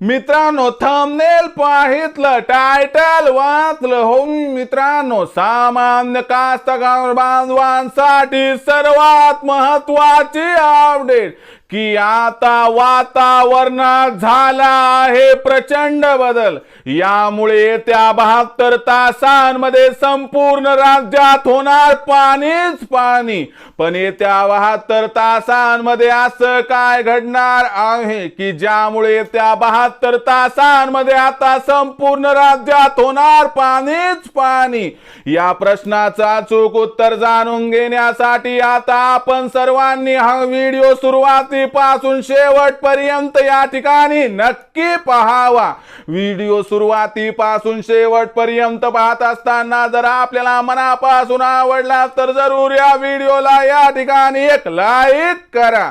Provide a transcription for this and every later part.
मित्रांनो thumbnail पाहितलं title वाचलं हो मित्रांनो सामान्य कास्तकार बांधवांसाठी सर्वात महत्वाची अपडेट की आता वातावरणात झाला आहे प्रचंड बदल. यामुळे येत्या बहात्तर तासांमध्ये संपूर्ण राज्यात होणार पाणीच पाणी. पण येत्या बहात्तर तासांमध्ये असं काय घडणार आहे की ज्यामुळे येत्या बहात्तर तासांमध्ये आता संपूर्ण राज्यात होणार पाणीच पाणी? या प्रश्नाचं अचूक उत्तर जाणून घेण्यासाठी आता आपण सर्वांनी हा व्हिडिओ सुरुवातीपासून शेवटपर्यंत या ठिकाणी नक्की पहावा. व्हिडिओ सुरुवातीपासून शेवटपर्यंत पाहत असताना जर आपल्याला मनापासून आवडला तर जरूर या व्हिडिओला या ठिकाणी एक लाईक करा.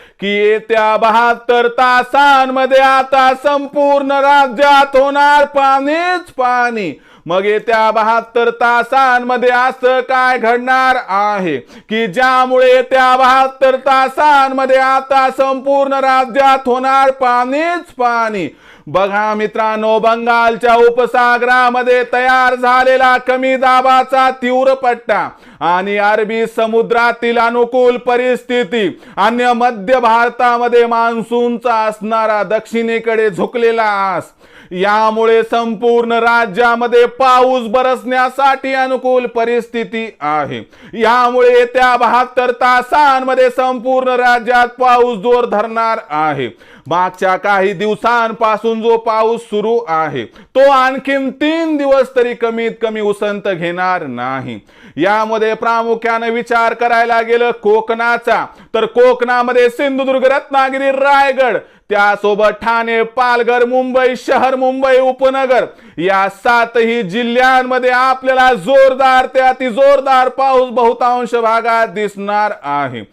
की येत्या बहात्तर तासांमध्ये आता संपूर्ण राज्यात होणार पाणीच पाणी. मग येत्या बहात्तर तासांमध्ये असं काय घडणार आहे? की ज्यामुळे येत्या बहात्तर तासांमध्ये आता संपूर्ण राज्यात होणार पाणीच पाणी? बघा मित्रांनो बंगालच्या उपसागरामध्ये तयार झालेला कमी दाबाचा तीव्र पट्टा. आणि अरबी समुद्रातील अनुकूल परिस्थिती अन्य मध्य भारतामध्ये मान्सूनचा असणारा दक्षिणेकडे झुकलेला आस यामुळे संपूर्ण राज्यामध्ये पाऊस बरसण्यासाठी अनुकूल परिस्थिती आहे. यामुळे येत्या बहात्तर तासांमध्ये संपूर्ण राज्यात पाऊस जोर धरणार आहे. मागच्या काही दिवसांपासून जो पाऊस सुरू आहे तो आणखीन तीन दिवस तरी कमीत कमी उसंत घेणार नाही. यामध्ये प्रामुख्याने विचार करायला गेलं कोकणाचा. तर कोकणामध्ये सिंधुदुर्ग रत्नागिरी रायगड त्यासोबत ठाणे पालघर मुंबई शहर मुंबई उपनगर या सातही जिल्ह्यांमध्ये आपल्याला जोरदार ते अति जोरदार पाऊस बहुतांश भागात दिसणार आहे.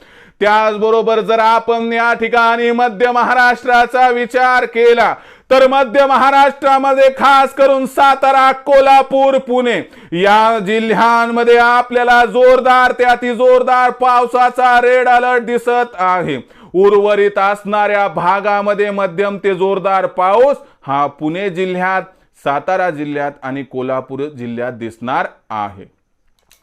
त्याचबरोबर जर आपण या ठिकाणी मध्य महाराष्ट्राचा विचार केला तर मध्य महाराष्ट्रामध्ये खास करून सातारा कोल्हापूर पुणे या जिल्ह्यांमध्ये आपल्याला जोरदार ते अति जोरदार पावसाचा रेड अलर्ट दिसत आहे. उर्वरित असणाऱ्या भागामध्ये मध्यम ते जोरदार पाऊस हा पुणे जिल्ह्यात सातारा जिल्ह्यात आणि कोल्हापूर जिल्ह्यात दिसणार आहे.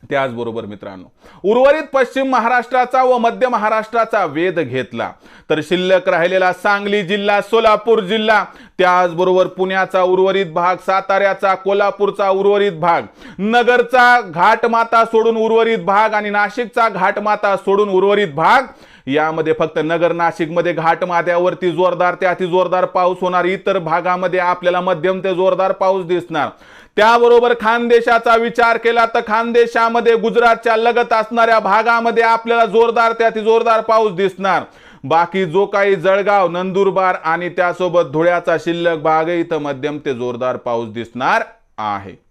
त्याचबरोबर मित्रांनो उर्वरित पश्चिम महाराष्ट्राचा व मध्य महाराष्ट्राचा वेध घेतला. तर शिल्लक राहिलेला सांगली जिल्हा सोलापूर जिल्हा त्याचबरोबर पुण्याचा उर्वरित भाग साताऱ्याचा कोल्हापूरचा उर्वरित भाग नगरचा घाटमाता सोडून उर्वरित भाग आणि नाशिकचा घाटमाता सोडून उर्वरित भाग यामध्ये फक्त नगर नाशिकमध्ये घाटमाथ्यावरती जोरदार ते अतिजोरदार पाऊस होणार. इतर भागामध्ये आपल्याला मध्यम ते जोरदार पाऊस दिसणार. त्याबरोबर खानदेशाचा विचार केला तर खानदेशामध्ये गुजरातच्या लगत असणाऱ्या भागामध्ये आपल्याला जोरदार ते अतिजोरदार पाऊस दिसणार. बाकी जो काही जळगाव नंदुरबार आणि त्यासोबत धुळ्याचा शिल्लक भाग इथं मध्यम ते जोरदार पाऊस दिसणार आहे.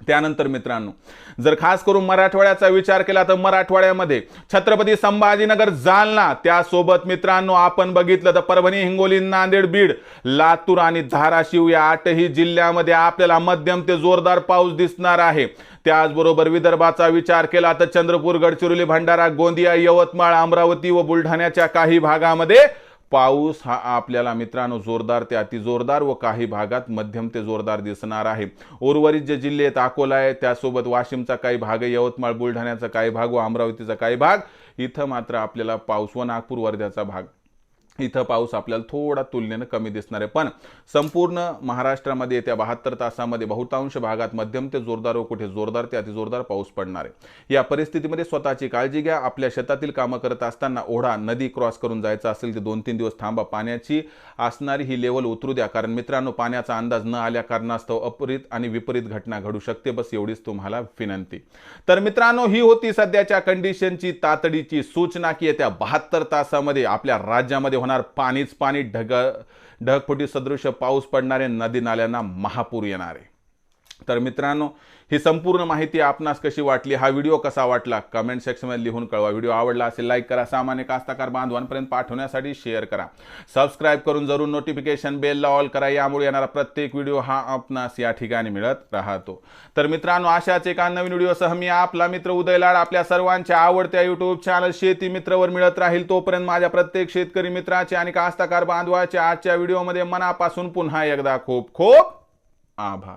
त्यानंतर मित्रांनो जर खास करून मराठवाड्याचा विचार केला तर मराठवाड्यामध्ये छत्रपती संभाजीनगर जालना त्यासोबत मित्रांनो आपण बघितलं तर परभणी हिंगोली नांदेड बीड लातूर आणि धाराशिव या आठही जिल्ह्यामध्ये आपल्याला मध्यम ते जोरदार पाऊस दिसणार आहे. त्याचबरोबर विदर्भाचा विचार केला तर चंद्रपूर गडचिरोली भंडारा गोंदिया यवतमाळ अमरावती व बुलढाण्याच्या काही भागामध्ये पाऊस हा आपल्याला मित्रांनो जोरदार ते अति जोरदार व काही भागात मध्यम ते जोरदार दिसणार आहे. उर्वरित जे जिल्हे आहेत अकोला आहे त्यासोबत वाशिमचा काही भाग आहे यवतमाळ बुलढाण्याचा काही भाग व अमरावतीचा काही भाग. इथं मात्र आपल्याला पाऊस व नागपूर वर्ध्याचा भाग. इथं पाऊस आपल्याला थोडा तुलनेनं कमी दिसणार आहे. पण संपूर्ण महाराष्ट्रामध्ये येत्या बहात्तर तासामध्ये बहुतांश भागात मध्यम ते जोरदार व कुठे जोरदार ते अतिजोरदार पाऊस पडणार आहे. या परिस्थितीमध्ये स्वतःची काळजी घ्या. आपल्या शेतातील कामं करत असताना ओढा नदी क्रॉस करून जायचं असेल तर दोन तीन दिवस थांबा. पाण्याची असणारी ही लेवल उतरू द्या. कारण मित्रांनो पाण्याचा अंदाज न आल्या कारणास्तव अपरित आणि विपरीत घटना घडू शकते. बस एवढीच तुम्हाला विनंती. तर मित्रांनो ही होती सध्याच्या कंडिशनची तातडीची सूचना की येत्या बहात्तर तासामध्ये आपल्या राज्यामध्ये होणार पाणीच पाणी ढग ढगफुटी सदृश पाऊस पडणारे नदी नाल्यांना महापूर येणारे. तर मित्रांनो ही संपूर्ण माहिती आपणास कशी वाटली हा व्हिडिओ कसा वाटला कमेंट सेक्शनमध्ये लिहून कळवा. व्हिडिओ आवडला असेल लाईक करा. सामान्य कास्ताकार बांधवांपर्यंत पाठवण्यासाठी शेअर करा. सबस्क्राईब करून जरूर नोटिफिकेशन बेलला ऑल करा. यामुळे येणारा प्रत्येक व्हिडिओ हा आपणास या ठिकाणी मिळत राहतो. तर मित्रांनो अशाच एका नवीन व्हिडिओसह मी आपला मित्र उदय लाड आपल्या सर्वांच्या आवडत्या युट्यूब चॅनल शेती मित्रवर मिळत राहील. तोपर्यंत माझ्या प्रत्येक शेतकरी मित्राचे आणि कास्ताकार बांधवाच्या आजच्या व्हिडिओमध्ये मनापासून पुन्हा एकदा खूप खूप आभार.